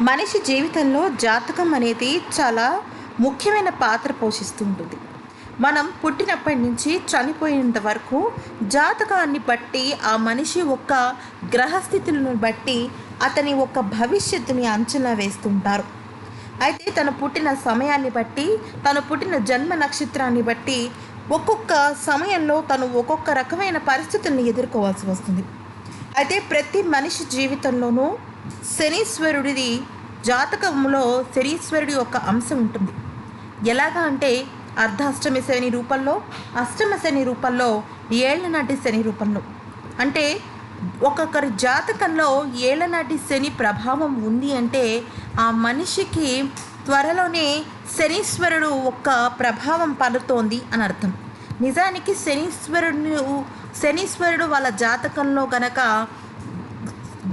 మనిషి జీవితంలో జాతకం అనేది చాలా ముఖ్యమైన పాత్ర పోషిస్తుంటుంది. మనం పుట్టినప్పటి నుంచి చనిపోయేంత వరకు జాతకాన్ని బట్టి ఆ మనిషి యొక్క గ్రహస్థితులను బట్టి అతని యొక్క భవిష్యత్తుని అంచనా వేస్తుంటారు. అయితే తను పుట్టిన సమయాన్ని బట్టి తను పుట్టిన జన్మ నక్షత్రాన్ని బట్టి ఒక్కొక్క సమయంలో తను ఒక్కొక్క రకమైన పరిస్థితుల్ని ఎదుర్కోవాల్సి వస్తుంది. అయితే ప్రతి మనిషి జీవితంలోనూ శనీశ్వరుడిది జాతకంలో శనీశ్వరుడి యొక్క అంశం ఉంటుంది. ఎలాగా అంటే అర్ధాష్టమి శని రూపంలో అష్టమ శని రూపంలో ఏళ్ళనాటి శని రూపంలో. అంటే ఒక్కొక్కరి జాతకంలో ఏళ్ళనాటి శని ప్రభావం ఉంది అంటే ఆ మనిషికి త్వరలోనే శనీశ్వరుడు ఒక్క ప్రభావం పడుతోంది అని అర్థం. నిజానికి శనీశ్వరుడు శనీశ్వరుడు వాళ్ళ జాతకంలో గనక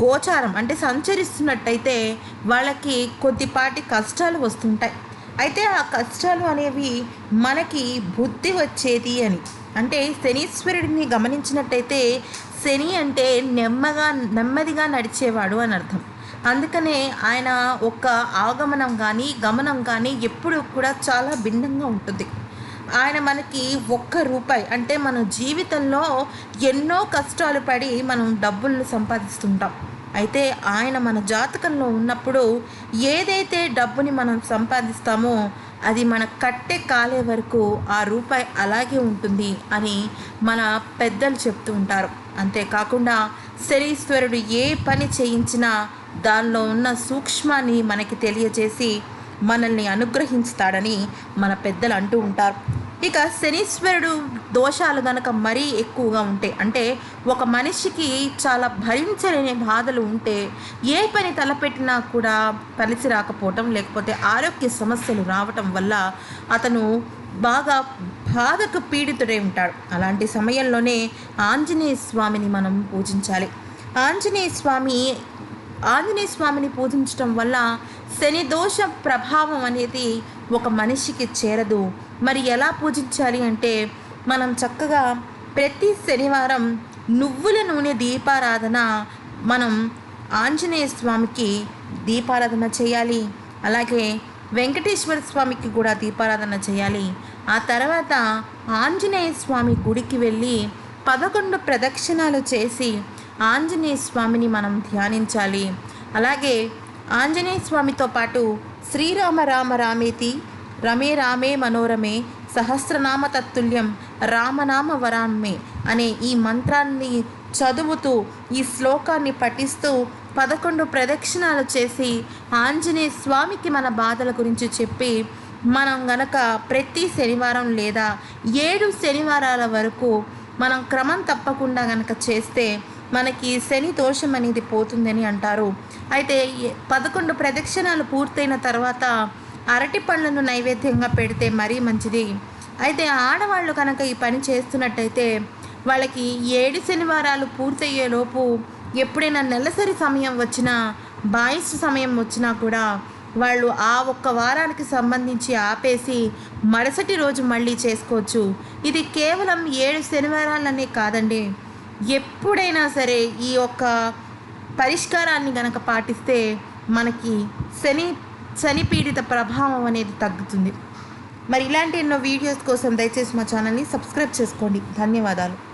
గోచారం అంటే సంచరిస్తున్నట్టయితే వాళ్ళకి కొద్దిపాటి కష్టాలు వస్తుంటాయి. అయితే ఆ కష్టాలు అనేవి మనకి బుద్ధి వచ్చేది అని. అంటే శనీశ్వరుడిని గమనించినట్టయితే శని అంటే నెమ్మగా నెమ్మదిగా నడిచేవాడు అని అర్థం. అందుకనే ఆయన ఒక ఆగమనం కానీ గమనం కానీ ఎప్పుడు కూడా చాలా భిన్నంగా ఉంటుంది. ఆయన మనకి ఒక్క రూపాయి. అంటే మన జీవితంలో ఎన్నో కష్టాలు పడి మనం డబ్బులను సంపాదిస్తుంటాం. అయితే ఆయన మన జాతకంలో ఉన్నప్పుడు ఏదైతే డబ్బుని మనం సంపాదిస్తామో అది మన కట్టె కాలే వరకు ఆ రూపాయి అలాగే ఉంటుంది అని మన పెద్దలు చెప్తూ ఉంటారు. అంతేకాకుండా శనీశ్వరుడు ఏ పని చేయించినా దానిలో ఉన్న సూక్ష్మాన్ని మనకి తెలియజేసి మనల్ని అనుగ్రహిస్తాడని మన పెద్దలు అంటూ ఉంటారు. ఇక శనీశ్వరుడు దోషాలు గనక మరీ ఎక్కువగా ఉంటాయి అంటే ఒక మనిషికి చాలా భరించలేని బాధలు ఉంటే ఏ పని తలపెట్టినా కూడా కలిసి రాకపోవటం లేకపోతే ఆరోగ్య సమస్యలు రావటం వల్ల అతను బాగా బాధకు పీడితుడై ఉంటాడు. అలాంటి సమయంలోనే ఆంజనేయ స్వామిని మనం పూజించాలి. ఆంజనేయ స్వామి ఆంజనేయ స్వామిని పూజించటం వల్ల శని దోష ప్రభావం అనేది ఒక మనిషికి చేరదు. మరి ఎలా పూజించాలి అంటే మనం చక్కగా ప్రతి శనివారం నువ్వుల నూనె దీపారాధన మనం ఆంజనేయ స్వామికి దీపారాధన చేయాలి. అలాగే వెంకటేశ్వర స్వామికి కూడా దీపారాధన చేయాలి. ఆ తర్వాత ఆంజనేయ స్వామి గుడికి వెళ్ళి పదకొండు ప్రదక్షిణాలు చేసి ఆంజనేయ స్వామిని మనం ధ్యానించాలి. అలాగే ఆంజనేయ స్వామితో పాటు శ్రీరామ రామ రామేతి రమే రామే మనోరమే సహస్రనామ తత్తుల్యం రామనామ వరాన్మే అనే ఈ మంత్రాన్ని చదువుతూ ఈ శ్లోకాన్ని పఠిస్తూ పదకొండు ప్రదక్షిణాలు చేసి ఆంజనేయ స్వామికి మన బాధల గురించి చెప్పి మనం గనక ప్రతి శనివారం లేదా ఏడు శనివారాల వరకు మనం క్రమం తప్పకుండా గనక చేస్తే మనకి శని దోషం అనేది పోతుందని అంటారు. అయితే పదకొండు ప్రదక్షిణాలు పూర్తయిన తర్వాత అరటి పండ్లను నైవేద్యంగా పెడితే మరీ మంచిది. అయితే ఆడవాళ్ళు కనుక ఈ పని చేస్తున్నట్టయితే వాళ్ళకి ఏడు శనివారాలు పూర్తయ్యేలోపు ఎప్పుడైనా నెలసరి సమయం వచ్చినా బాయిస్ సమయం వచ్చినా కూడా వాళ్ళు ఆ ఒక్క వారానికి సంబంధించి ఆపేసి మరుసటి రోజు మళ్ళీ చేసుకోవచ్చు. ఇది కేవలం ఏడు శనివారాలనే కాదండి. ఎప్పుడైనా సరే ఈ యొక్క పరిష్కారాన్ని గనక పాటిస్తే మనకి శని శని పీడిత ప్రభావం అనేది తగ్గుతుంది. మరి ఇలాంటి ఎన్నో వీడియోస్ కోసం దయచేసి మా ఛానల్ని సబ్స్క్రైబ్ చేసుకోండి. ధన్యవాదాలు.